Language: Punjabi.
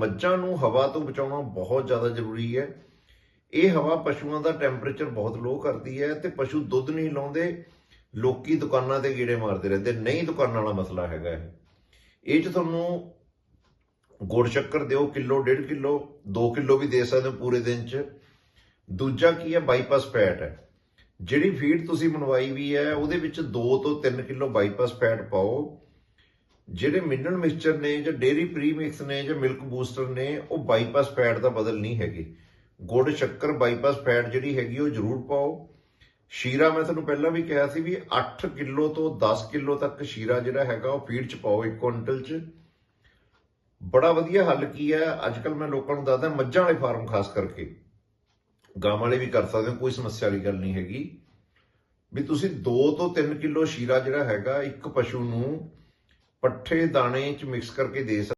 ਮੱਝਾਂ ਨੂੰ ਹਵਾ ਤੋਂ ਬਚਾਉਣਾ ਬਹੁਤ ਜ਼ਿਆਦਾ ਜ਼ਰੂਰੀ ਹੈ। ਇਹ ਹਵਾ ਪਸ਼ੂਆਂ ਦਾ ਟੈਂਪਰੇਚਰ ਬਹੁਤ ਲੋ ਕਰਦੀ ਹੈ ਤੇ ਪਸ਼ੂ ਦੁੱਧ ਨਹੀਂ ਲਾਉਂਦੇ, ਲੋਕੀ ਦੁਕਾਨਾਂ ਤੇ ਗੀੜੇ ਮਾਰਦੇ ਰਹਿੰਦੇ। ਨਹੀਂ ਦੁਕਾਨਾਂ ਵਾਲਾ ਮਸਲਾ ਹੈਗਾ ਇਹ। ਇਹ ਚ ਤੁਹਾਨੂੰ ਗੁੜ ਸ਼ੱਕਰ ਦਿਓ, ਕਿਲੋ, ਡੇਢ ਕਿਲੋ 2 ਕਿਲੋ ਵੀ ਦੇ ਸਕਦੇ ਹੋ ਪੂਰੇ ਦਿਨ ਚ। ਦੂਜਾ ਕੀ ਹੈ? ਬਾਈਪਾਸ ਫੈਟ ਹੈ। ਜਿਹੜੀ ਫੀਡ ਤੁਸੀਂ ਬਣਵਾਈ ਵੀ ਹੈ, ਉਹਦੇ ਵਿੱਚ 2 ਤੋਂ 3 ਕਿਲੋ ਬਾਈਪਾਸ ਫੈਟ ਪਾਓ। ਜਿਹੜੇ ਮਿਨਰਲ ਮਿਕਸਚਰ ਨੇ ਜਾਂ ਡੇਰੀ ਪ੍ਰੀਮਿਕਸ ਨੇ ਜਾਂ ਮਿਲਕ ਬੂਸਟਰ ਨੇ, ਉਹ ਬਾਈਪਾਸ ਫੈਟ ਦਾ ਬਦਲ ਨਹੀਂ ਹੈਗੇ। ਗੁੜ, ਸ਼ੱਕਰ ਬਾਈਪਾਸ ਫੈਟ ਜਿਹੜੀ ਹੈਗੀ, ਉਹ ਜ਼ਰੂਰ ਪਾਓ। ਸ਼ੀਰਾ ਮੈਂ ਤੁਹਾਨੂੰ ਪਹਿਲਾਂ ਵੀ ਕਿਹਾ ਸੀ ਵੀ 8 ਕਿਲੋ ਤੋਂ 10 ਕਿਲੋ ਤੱਕ ਸ਼ੀਰਾ ਜਿਹੜਾ ਹੈਗਾ, ਉਹ ਫੀਡ ਚ ਪਾਓ ਇੱਕ ਕੁਇੰਟਲ ਚ। ਬੜਾ ਵਧੀਆ ਹੱਲ ਕੀ ਹੈ ਅੱਜ ਕੱਲ ਮੈਂ ਲੋਕਾਂ ਨੂੰ ਦੱਸਦਾ, ਮੱਝਾਂ ਵਾਲੇ ਫਾਰਮ ਖਾਸ ਕਰਕੇ। ਗਾਂ ਵਾਲੇ ਵੀ ਕਰ ਸਕਦੇ ਹੋ, ਕੋਈ ਸਮੱਸਿਆ ਵਾਲੀ ਗੱਲ ਨਹੀਂ ਹੈਗੀ। ਵੀ ਤੁਸੀਂ 2 ਤੋਂ 3 ਕਿਲੋ ਸ਼ੀਰਾ ਜਿਹੜਾ ਹੈਗਾ, ਇੱਕ ਪਸ਼ੂ ਨੂੰ ਪੱਠੇ ਦਾਣੇ ਚ ਮਿਕਸ ਕਰਕੇ ਦੇ ਸਕਦੇ